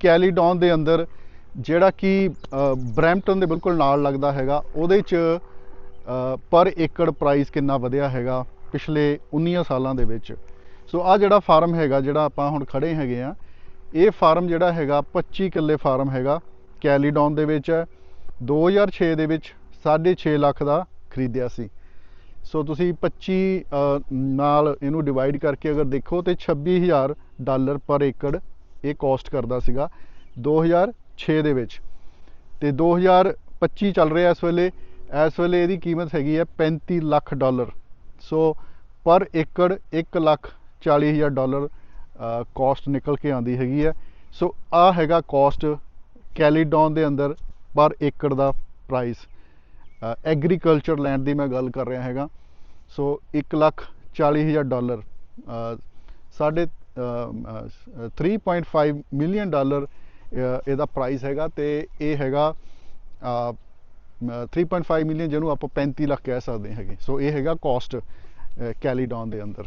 ਕੈਲੀਡੌਨ ਦੇ ਅੰਦਰ, ਜਿਹੜਾ ਕਿ ਬ੍ਰੈਂਪਟਨ ਦੇ ਬਿਲਕੁਲ ਨਾਲ ਲੱਗਦਾ ਹੈਗਾ, ਉਹਦੇ ਚ ਪਰ ਏਕੜ ਪ੍ਰਾਈਸ ਕਿੰਨਾ ਵਧਿਆ ਹੈਗਾ ਪਿਛਲੇ 19 ਸਾਲਾਂ ਦੇ ਵਿੱਚ। ਸੋ ਆ ਜਿਹੜਾ ਫਾਰਮ ਹੈਗਾ, ਜਿਹੜਾ ਆਪਾਂ ਹੁਣ ਖੜੇ ਹੈਗੇ ਆ, ਇਹ ਫਾਰਮ ਜਿਹੜਾ ਹੈਗਾ 25 ਕਿੱਲੇ ਫਾਰਮ ਹੈਗਾ ਕੈਲੀਡੌਨ ਦੇ ਵਿੱਚ ਹੈ 2006 ਦੇ ਵਿੱਚ 6.5 ਲੱਖ ਦਾ ਖਰੀਦਿਆ ਸੀ। ਸੋ ਤੁਸੀਂ 25 ਨਾਲ ਇਹਨੂੰ ਡਿਵਾਈਡ ਕਰਕੇ ਅਗਰ ਦੇਖੋ, ਤੇ 26000 ਡਾਲਰ ਪਰ ਏਕੜ ਇਹ ਕੋਸਟ ਕਰਦਾ ਸੀਗਾ 2006 ਦੇ ਵਿੱਚ। ਤੇ 2025 ਚੱਲ ਰਿਹਾ ਇਸ ਵੇਲੇ। ਇਸ ਵੇਲੇ ਇਹਦੀ ਕੀਮਤ ਹੈਗੀ ਹੈ 35 ਲੱਖ ਡਾਲਰ। ਸੋ ਪਰ ਏਕੜ 1 ਲੱਖ 40 ਹਜ਼ਾਰ ਡਾਲਰ ਕੋਸਟ ਨਿਕਲ ਕੇ ਆਉਂਦੀ ਹੈਗੀ ਹੈ। ਸੋ ਆ ਹੈਗਾ ਕੋਸਟ ਕੈਲੀਡੌਨ ਦੇ ਅੰਦਰ ਪਰ ਏਕੜ ਦਾ ਪ੍ਰਾਈਸ ਐਗਰੀਕਲਚਰ ਲੈਂਡ ਦੀ ਮੈਂ ਗੱਲ ਕਰ ਰਿਹਾ ਹੈਗਾ। ਸੋ 1 ਲੱਖ 40 ਹਜ਼ਾਰ ਡਾਲਰ ਅ, ਸਾਢੇ 3.5 ਮਿਲੀਅਨ ਡਾਲਰ ਇਹਦਾ ਪ੍ਰਾਈਸ ਹੈਗਾ ਤੇ ਇਹ ਹੈਗਾ ਅ, ਮ, 3.5 ਮਿਲੀਅਨ ਜਿਹਨੂੰ ਆਪਾਂ 35 ਲੱਖ ਕਹਿ ਸਕਦੇ ਹੈਗੇ। ਸੋ ਇਹ ਹੈਗਾ ਕਾਸਟ ਕੈਲੀਡੌਨ ਦੇ ਅੰਦਰ।